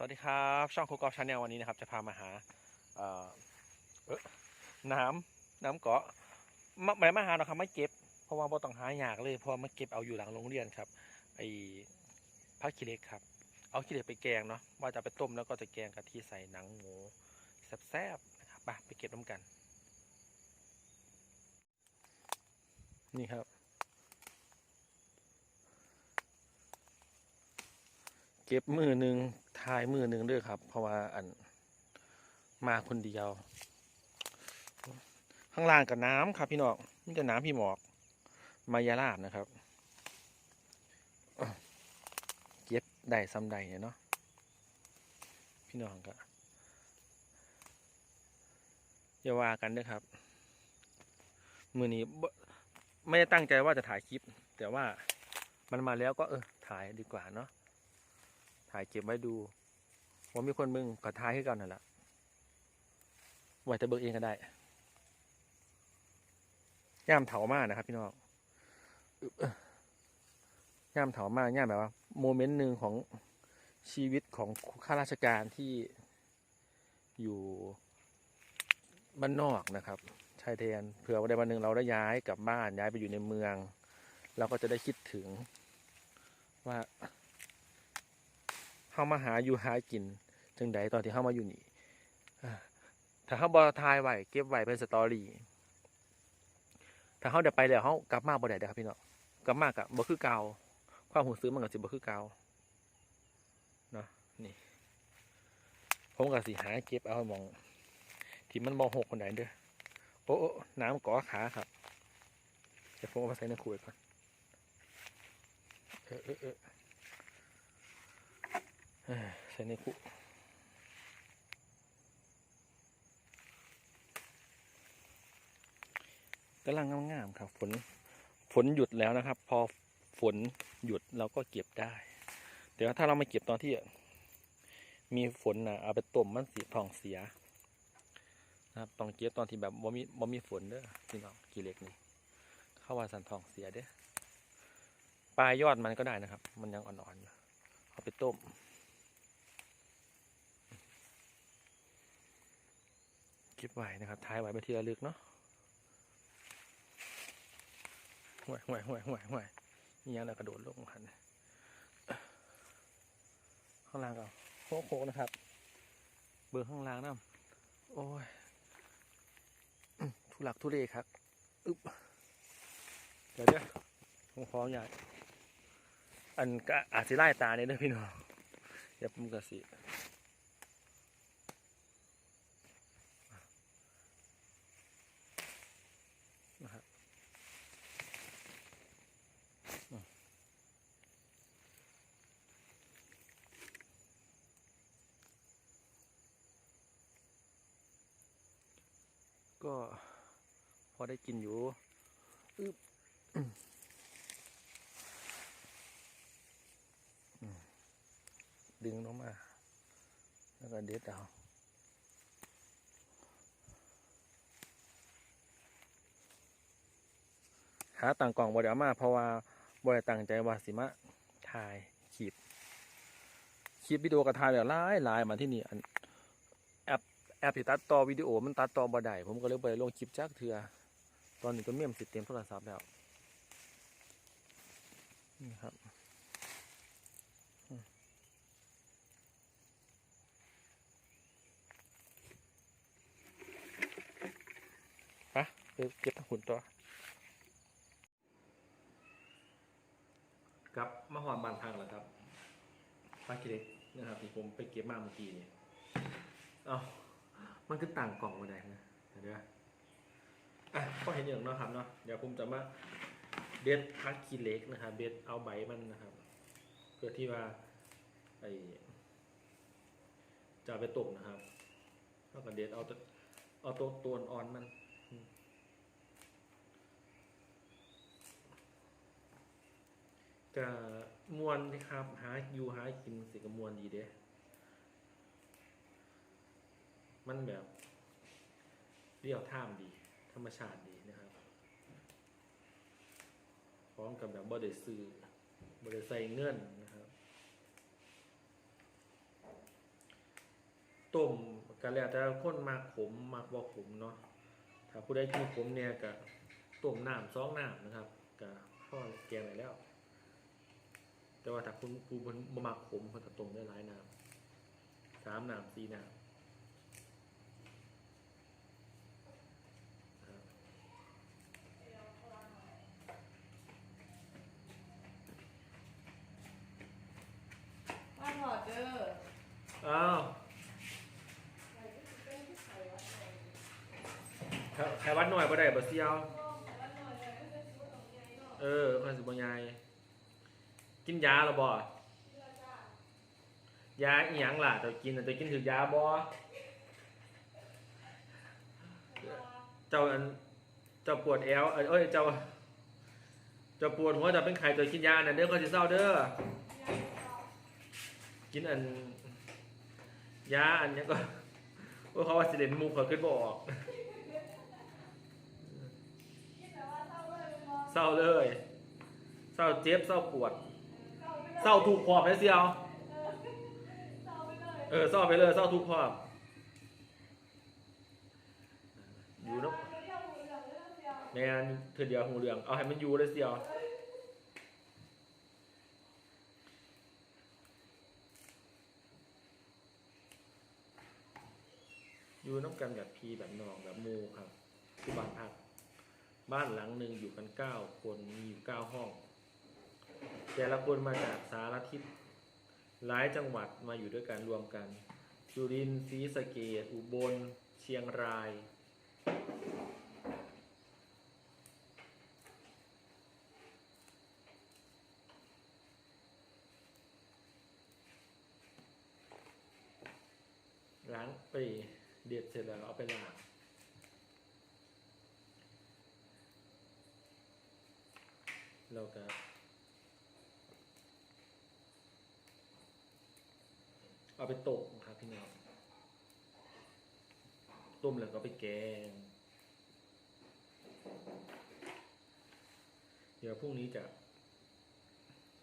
สวัสดีครับ ช่องคุกกอล์ฟชาแนลวันนี้นะครับ จะพามาหาเอ่อน้ำน้ำเกาะมาไม่มาหาหรอกครับไม่เก็บ เพราะว่าบ่ต้องหายากเลยเพราะว่ามาเก็บเอาอยู่หลังโรงเรียนครับไอ้พักขี้เหล็กครับ เอาขี้เหล็กไปแกงเนาะว่าจะไปต้มแล้วก็จะแกงกะทิใส่หนังหมูแซ่บๆนะครับไปไปเก็บน้ำกัน นี่ครับ เก็บมือหนึ่งทายมือหนึ่งด้วยครับ เพราะว่าอันมาคนเดียว ข้างล่างกับน้ำครับพี่น้องนี่จะน้ำพี่หมอก มายาลาบนะครับ เก็บได้ซ้ำใดเนี่ยเนาะพี่น้องก็อย่าว่ากันด้วยครับ มือนี้ไม่ได้ตั้งใจว่าจะถ่ายคลิป แต่ว่ามันมาแล้วก็เออถ่ายดีกว่าเนาะ ถ่ายเก็บไว้ดูว่ามีคนมึงก็ท้ายให้กันนั่นแหละไว้แต่เบิกเองก็ได้ย่ามเถามากนะครับ พี่น้องย่ามเถามากย่ามแบบว่าโมเมนต์หนึ่งของชีวิตของข้าราชการที่อยู่บ้านนอกนะครับชายแดนเผื่อวันใดวันหนึ่งเราได้ย้ายกลับบ้านย้ายไปอยู่ในเมือง เราก็จะได้คิดถึงว่า เข้ามาหาอยู่หากินจังใดตอนที่เข้ามาอยู่นี่ถ้าเขาบอทายไว้เก็บไว้เป็นสตอรี่ถ้าเขาเดี๋ยวไปแล้วเขากลับมาบ่ได้เด้อครับพี่น้องกลับมากะบ่คือเก่าความหูซื้อมันก็สิบ่คือเก่าเนาะนี่ผมก็สิหาเก็บเอามอง ที่มันบ่หกคนไหนเด้อโอ้โอ้น้ำก่อขาครับเดี๋ยวผมเอามาใส่ในขวดก่อนเออเออเออเอ้ย ใส่ในคุกำลังงามๆครับ ฝนฝนหยุดแล้วนะครับ พอฝนหยุดเราก็เก็บได้ แต่ว่าถ้าเราไม่เก็บตอนที่ มีฝนนะเอาไปต้มมันสีทองเสียนะครับต้องเก็บตอนที่แบบบ่มีบ่มีฝนเด้อพี่น้องกี่เล็กนี่เข้าว่าสันทองเสียเด้อปลายยอดมันก็ได้นะครับ มันยังอ่อนๆอยู่เอาไปต้ม เก็บไว้นะครับท้ายไว้เป็นที่ระลึกเนาะห่วยห่วยห่วยห่วยห่วยนี่ยังเรากระโดดลงหันข้างล่างก็โค้งๆนะครับ เบอร์ข้างล่างนะโอ้ยทุลักทุเลครับอึ๊บเดี๋ยวเดี๋ยวผมขอใหญ่อันก็อาจจะไล่ตาเนี่ยเด้อพี่น้องเดี๋ยวผมก็สินะครับอืมก็พอได้กินอยู่ อึบอืมอืมดึงลงมา แล้วก็เด็ดเอาหาต่างกล่องบ่ได้เอามาเพราะว่าบ่ได้ตั้งใจว่าสิมาถ่ายคลิปคลิปวิดีโอก็ถ่ายแบบหลายหลายมาที่นี่แอปแอปที่ตัดต่อวิดีโอมันตัดต่อบ่ได้ผมก็เลยไปลงคลิปจักเทื่อ ตอนนี้ก็เมี่ยมสิเต็มโทรศัพท์แล้ว นี่ครับอืมไปไปเก็บหุ่นตัวครับมาหอนบานพังแล้วครับปลากิเล็กนะครับที่ผมไปเก็บมาเมื่อกี้เนี่ย เอามันคือต่างกล่องมาได้นะ เดี๋ยว อะก็เห็นอย่างเนาะครับเนาะเดี๋ยวผมจะมาเด็ดพักกิเล็กนะครับเด็ดเอาใบมันนะครับ เพื่อที่ว่าไอจะไปต้มนะครับแล้วก็เด็ดเอาตัวเอาตัวตัวอ่อนมันก็มวนที่ครับ หาอยู่หากินสิก็มวนดีเด้มันแบบเรียวท่ามดี รรมชาติดีนะครับพร้อมกับแบบบ่ได้ซื้อบ่ได้ใส่เงินนะครับต้มก็แล้วแต่คนมักขมมักบ่ขมเนาะถ้าผู้ใดกินขมเนี่ยก็ต้มน้ำสองน้ำนะครับก็พอแกงได้แล้ว แต่ว่าถ้าคุณผู้บ่บ่มักขมเพิ่นก็ต้มได้หลายน้ำสามน้ำสี่น้ำครับ ว่าถอดเด้อ อ้าวไขวัดหน่อยบ่ได้บ่เซียว เออมันสิบ่ยายกินยาแล้วบ่ยาอีหยังล่ะเจ้ากินน่ะเจ้ากินถึกยาบ่เจ้าอันเจ้าปวดแอวเอ้ยเจ้าเจ้าปวดหัวเจ้าเป็นไข้เจ้ากินยาน่ะเด้อก็สิเศร้าเด้อกินอัน ยาอันหยังก็โอ้เขาว่าสิเล่นมุกเขาขึ้นบ่ออกเศร้าเลยเศร้าเจ็บเศร้าปวดเศร้าถูกขอบเลยเสียวเออเศร้าไปเลยเศร้าทุกขอบอยู่เนกแม่นเธอเดียวหูเหลืองเอาให้มันอยู่เลยเสียว อยู่น้ำกันแบบพีแบบนองแบบมูครับที่บ้านพัก บ้านหลังหนึ่งอยู่กันเก้าคนมีอยู่เก้าห้อง แต่ละคนมาจากสารทิศหลายจังหวัดมาอยู่ด้วยกันรวมกันจุรินทร์ศรีสะเกดอุบล เชียงราย ล้างไปเด็ดเส ร็จแล้วเอาไปล้างเราก็เอาไปต้มครับพี่น้องต้มแล้วก็ไปแกง เดี๋ยวพรุ่งนี้จะ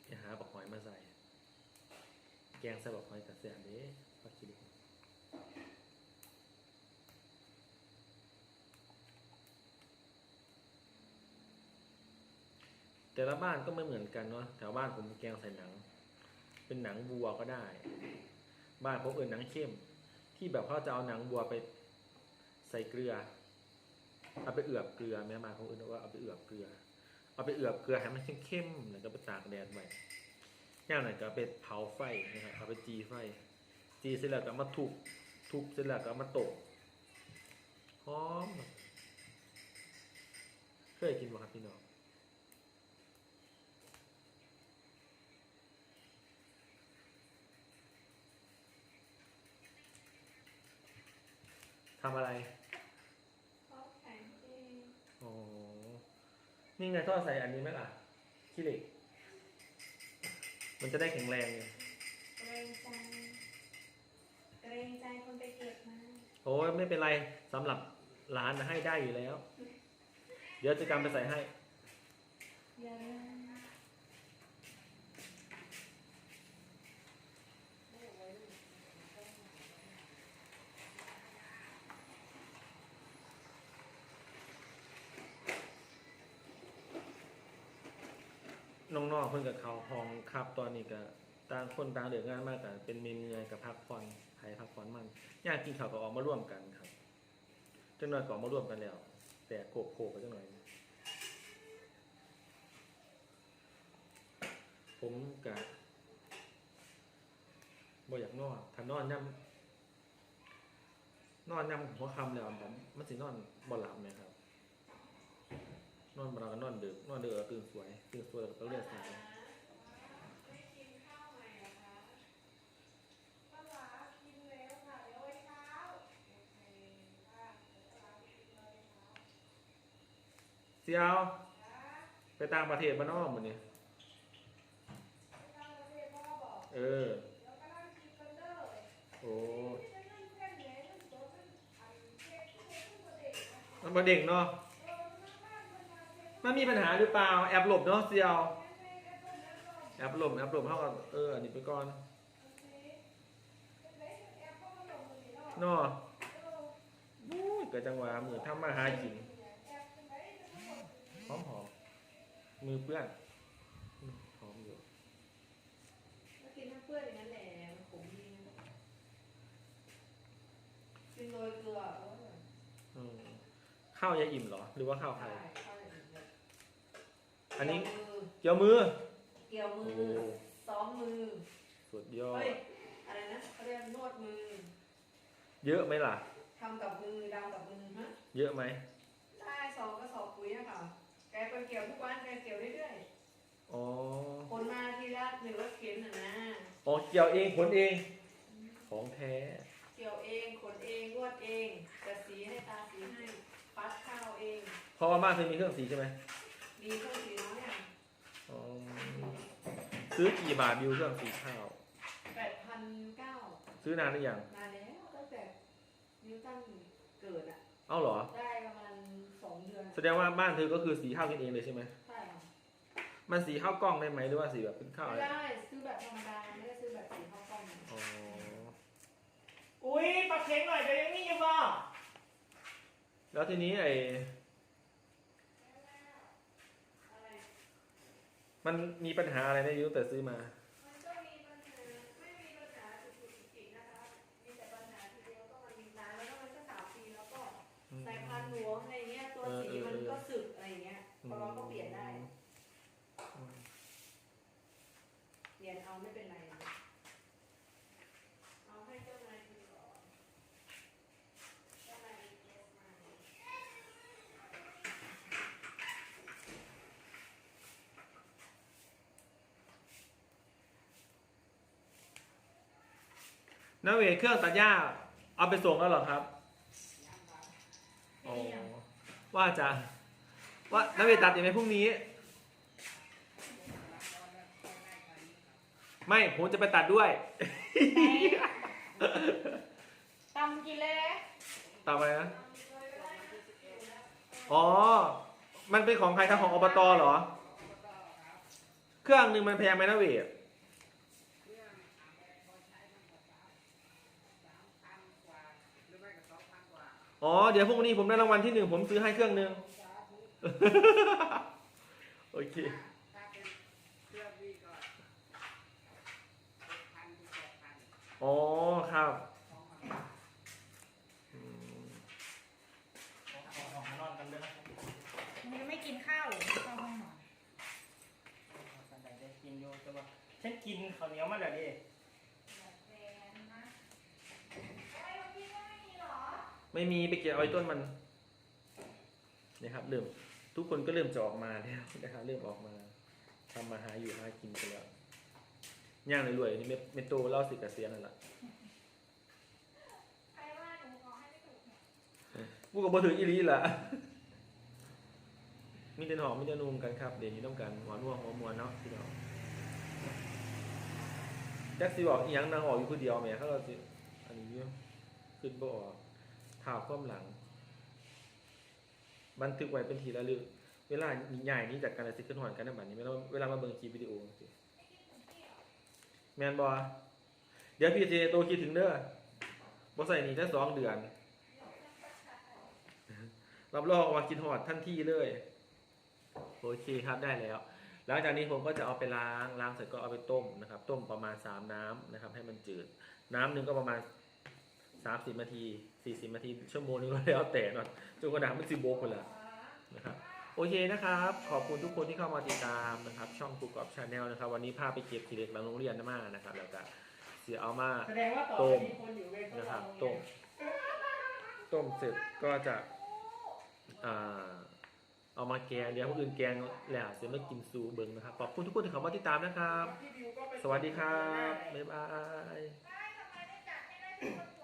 จะหาบักหอยมาใส่ แกงใส่บักหอยกับแสบเด้พักคิดดู แต่ละบ้านก็ไม่เหมือนกันเนาะแถวบ้านผมแกงใส่หนัง เป็นหนังวัวก็ได้ บ้านผมเอื่นหนังเข้ม ที่แบบเขาจะเอาหนังวัวไปใส่เกลือ เอาไปเอือบเกลือแม่มาเขาเอื่นว่าเอาไปเอือบเกลือ เอาไปเอือบเกลือให้มันเข้มๆแล้วก็ไปตากแดดไว้ย่างหน่อยก็เอาไปเผาไฟนะครับเอาไปจีไฟ จีเสร็จแล้วก็มาทุบทุบเสร็จแล้วก็เอามาตกหอม เคยกินบ่ครับพี่น้อง ทำอะไรเขาแข็งเองอ๋อนี่ไงทอดใส่อันนี้ไหมล่ะขี้เหล็ก มันจะได้แข็งแรงไงเกรงใจเกรงใจคนไปเก็บมาโอ้ยไม่เป็นไรสำหรับร้านนะให้ได้อยู่แล้ว เดี๋ยวจะกำไปใส่ให้ อย่าเลย น้องๆเพิ่นกับเขา ห้องครับตอนนี้ก็ต่างคนต่างเดือดงานมากกันเป็นเมนูไงกับพักผ่อนไทยพักผ่อนมันอยากกินข้าวก็ออกมาร่วมกันครับจังหน่อยก็ออกมาร่วมกันแล้ว แต่โขกโขกไปจังหน่อยผมกะบ่อยากนอนถ้านอนย่ำนอนย่ำหัวคำแล้วผมมันสินอนบ่หลับไหมครับ นอนบ่หลับก็นอนดึกนอนดึกตื่นสวยตื่นสวยแล้วก็ เสียว ไปต่างประเทศมานอกหมดนี่ยเออ โอ้มันมาเด็กเนาะ มันมีปัญหาหรือเปล่า แอบหลบเนาะเสียว แอบหลบแอบหลบเท่ากับเอออันนี้ไปก่อนเนาะบู้ยเกิดจังหวะมือทำมาหากิน หอมหอมมือเปื้อนอืมหอมอยู่ก็กินทั้งเพื่อนอย่างนั้นแหละมันขมดีนะกินโรยเกลือเอออืมข้าวยายอิ่มเหรอ หรือว่าข้าวใครใช่ข้าวอย่างนี้เลยอันนี้เกี่ยวมือ เกี่ยวมือเกี่ยวมือโอ้ซ้อมมือ สุดยอดเฮ้ยอะไรนะเขาเรียกนวดมือ เยอะไหมล่ะทำกับมือดำกับมือฮะ เยอะไหม ได้สองกระสอบปุ๋ยอะค่ะ แกไปเกี่ยวทุกวันแกเกี่ยวเรื่อยอ๋อๆคนมาทีละหนึ่งรถเข็นน่ะนะ อ๋อเกี่ยวเองขนเอง ของแท้ เกี่ยวเองขนเองนวดเองจะสีให้ตาสีให้ปัดข้าวเอง เพราะว่าบ้านเธอมีเครื่องสีใช่ไหมดีเท่าสีน้อยอะอ๋อซื้อกี่บาทบิวเครื่องสีข้าว แปดพันเก้าซื้อนานหรือยังนานแล้วตั้งแต่นิวตันเกิดอะ เอ้าเหรอ ได้ประมาณ สองเดือนแสดงว่าบ้านเธอก็คือสีข้าวกินเองเลยใช่ไหมใช่ค่ะมันสีข้าวกล้องได้ไหมหรือว่าสีแบบเป็นข้าวไม่อะไรได้ซื้อแบบธรรมดาไม่ได้ซื้อแบบสีข้าวกล้องอ๋ออุ้ยปลาเค็งหน่อยจะยังมีอยู่บ่แล้วทีนี้ไอ้อะไรมันมีปัญหาอะไรได้อยุ่แต่ซื้อมา มันก็มีปัญหาไม่มีปัญหาสุดๆจริงๆนะคะมีแต่ปัญหาทีเดียวก็มันมีนานแล้วก็มันก็สามปีแล้วก็ สายพันธุ์หลวงอะไรเงี้ยตัวสีมันก็สึกอะไรเงี้ยพอเราก็เปลี่ยนได้ เปลี่ยนเอาไม่เป็นไรนะเอาให้เจ้านายดูก่อนเจ้านายรีเควสมา น้าเวทเครื่องตัดหญ้า เอาไปส่งแล้วเหรอครับอ๋อว่าจะว่าน้าเวทตัดยังไงพรุ่งนี้ ไม่ผมจะไปตัดด้วยตำกินเลยตัดไปนะอ๋อ มันเป็นของใครครับของอบตเหรอ เครื่องหนึ่งมันแพงไหมนะเวท อ๋อ เดี๋ยวพรุ่งนี้ผมได้รางวัลที่หนึ่งผมซื้อให้เครื่องหนึ่งโอเค ถ้าเป็นเครื่องนี่ก็พันถึงแปดพัน อ๋อ ครับอืม ออกมานอนกันเลยนะ มึงไม่กินข้าวหรือไม่เข้าห้องนอน กันไหนได้กินอยู่แต่ว่าฉันกินข้าวเหนียวมาแล้วดิ ไม่มีไปเกี่ยวเอาไอ้ต้นมันเนี่ยครับเริ่มทุกคนก็เริ่มจะออกมาแล้วนะครับเริ่มออกมาทำมาหาอยู่หากินกันแล้วย่างรวยๆนี่เมเมโตเล่าสิกเกษียณนั่นแหละใครว่าหนูขอให้ไม่ถูกเนี่ยกูกับบ่ถืออีหลีล่ะมีแต่หอมมีแต่นุ่มกันครับ เดี๋ยวนี้ต้องการหวานนัวหัวมวนเนาะพี่น้องแจ็คสิบอกอีหยังนางออกอยู่คนเดียวแหม่เขาเราสิอันนี้อยู่ขึ้นบ่ออก ถาความหลัง บันทึกไว้เป็นทีละลึกเวลาใหญ่นี้จากการสิขึ้นหอนกันในบัดนี้เวลาเวลามาเบิ่งคลิปวิดีโอสิแมนบอเดี๋ยวพี่เจโตคิดถึงเด้อบ่ใส่นี่ได้สองเดือนรับรองว่ากินหอดทันที่เลย โอเคครับได้แล้ว หลังจากนี้ผมก็จะเอาไปล้างล้างเสร็จก็เอาไปต้มนะครับ ต้มประมาณ3น้ำนะครับ ให้มันจืด น้ำหนึ่งก็ประมาณ30นาที 40นาทีชั่วโมงนึงก็แล้วแต่เนอะจนกระดาษมันสิโบกไปแล้วนะครับโอเคนะครับ ขอบคุณทุกคนที่เข้ามาติดตามนะครับ ช่องกูกอบชาแนลนะครับ วันนี้พาไปเก็บทีเด็ดหลังโรงเรียนนะมานะครับ แล้วก็เสียเอามาแสดงว่าต่อต้ไปมนี้คนอยู่เวรเขานะครับลองต้มต้มเสร็จก็จะอ่าเอามาแกงเดี๋ยวคนอื่นแกงแล้วเสร็จไม่กินซูเบิงนะครับขอบคุณทุกคนที่เข้ามาติดตามนะครับ พี่บิวก็ไป สวัสดีครับ บ๊ายบาย ได้ทำไมไม่จัดให้ได้ทุกคน